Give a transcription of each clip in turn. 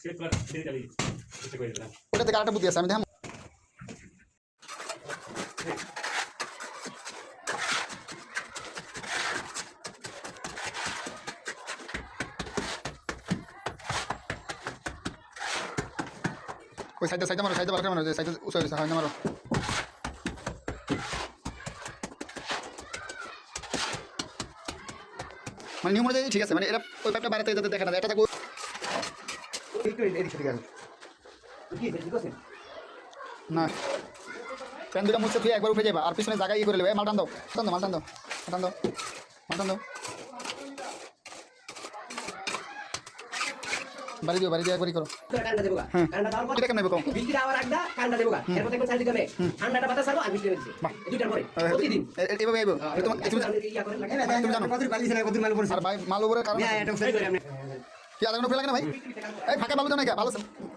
সে তোলা সে যাবি চেষ্টা করে দিলাম ওটা থেকে আরেকটা বুদ্ধি আছে আমি দেখাম ওই সাইডে সাইডে মারো সাইডে বারোটা মারো যে সাইডে উঁচু হয়েছে হয় না মারো মানে নিয়ম অনুযায়ী ঠিক আছে মানে এটা ওই পাইপটা বাইরে থেকে যাতে দেখা না যায় এটা থাকবে না। প্যান দুটা মুছতে তুই একবার উঠে যাবা। আর পিছনে জায়গায় ইয়ে করে নেবে। মালটান দাও। মালটান দাও মালটান দাও। মালটান দাও। মালটান দাও। বাড়ি দিও বাড়ি দিয়ে একবারই করো। পর এটা কেমন নেবে কম বৃষ্টিটা আবার রাখবা, কান্ডা দেবো গা। এরপর দেখবেন চারিদিকে মেঘ। ঠান্ডাটা বাতাস ছাড়বো, আর বৃষ্টি হচ্ছে। দুইটার পরে, প্রতিদিন। এভাবে আইবো হ্যাঁ, তুমি জানো? মাল উপরে কারণ আছে। কি আধা ঘণ্টা লাগে না ভাই? এই ফাঁকা বালু দাও না ভালো।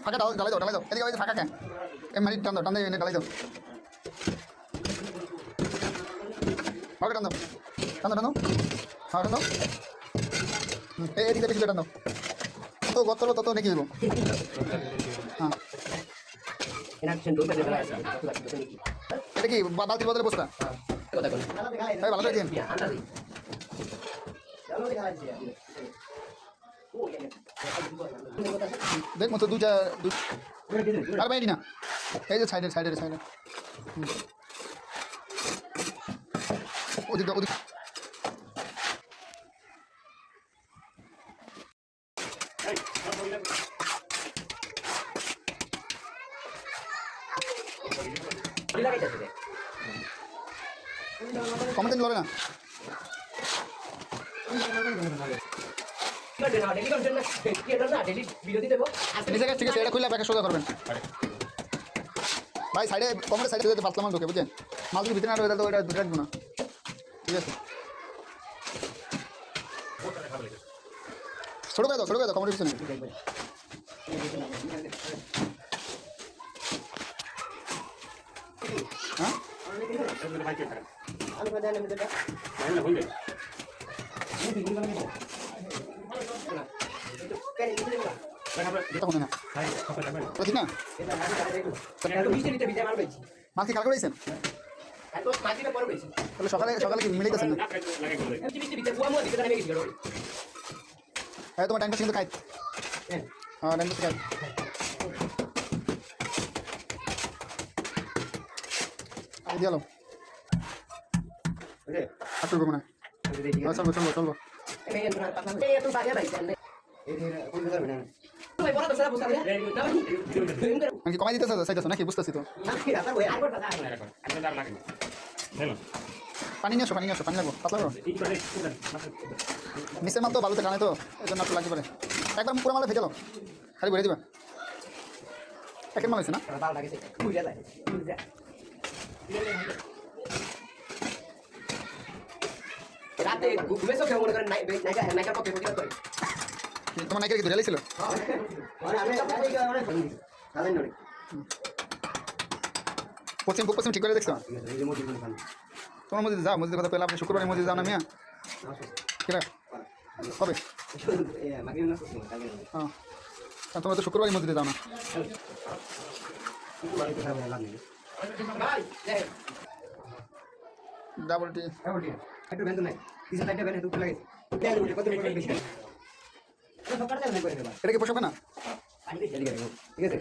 ফাঁকা ডাল ডালাই দাও ডালাই দাও। এদিকে ফাঁকা কেন এই মারি টান দাও টান দাও এনে ডালাই দাও। ফাঁকা টান দাও। টান দাও এই এদিকে বেশি টান তত গত তত নাকি হইব। হ্যাঁ। এটা কি বালতির বদলে বস্তা? ভালো করে দেখ মতো দুই আর বাইরি না। এই যে সাইডে সাইডে সাইডে। ওদিক ওদিক? কমেন্ট লড়ে না? খুললে ব্যাকে সোজা করবেন। ভাই সাইডে কমেন্ট সাইডে যদি পাতলা মাল ঢোকে, বুঝছেন? মাল যদি ভিতরে না তো ওইটা দুটো রাখব না। ঠিক আছে? ছোটো করে দাও, ছোটো করে দাও পিছনে হ্যাঁ? সকালে কাল করেছেন। তাহলে সকালে কি। হ্যাঁ তোমার টাইমটা কিন্তু খাই হ্যাঁ। হ্যাঁ টাইমটা খাই না। হ্যাঁ চলবো চলবো চলবো আমি কমাই দিতেছে চাইতেছো নাকি? বুঝতেছি তো। আপনার পানি নিয়ে আসো, পানি নিয়ে আসো, পানি লাগবো। পাতলা করো। এই মাল তো বালুতে টানে তো, এই জন্য একটু লাগতে পারে। একবার পুরো মালে ফেটে খালি ভরে দিবা। প্যাকেট মাল হয়েছে না। রাতে ঘুমেছো কেউ মনে করেন নাই- নাইকা নাইকার পক্ষে তোমার নাইকের কি ধরে ছিল আমি নাইকা অনেক ভালো দিছি। জানেন না অনেক। পশ্চিম পূব পশ্চিম ঠিক করে দেখছ। তোমার মসজিদে যাও মসজিদের কথা পেলাম শুক্রবারে মসজিদে যাও না মিয়া কিরা কবে। হ্যাঁ তোমরা তো শুক্রবারই মসজিদে যাও না ডাবল টি একটু ভ্যান তো নাই। ভ্যান, একটু গেছে। ভ্যান উঠে, কত? এটা কি পোষাবে না। ঠিক আছে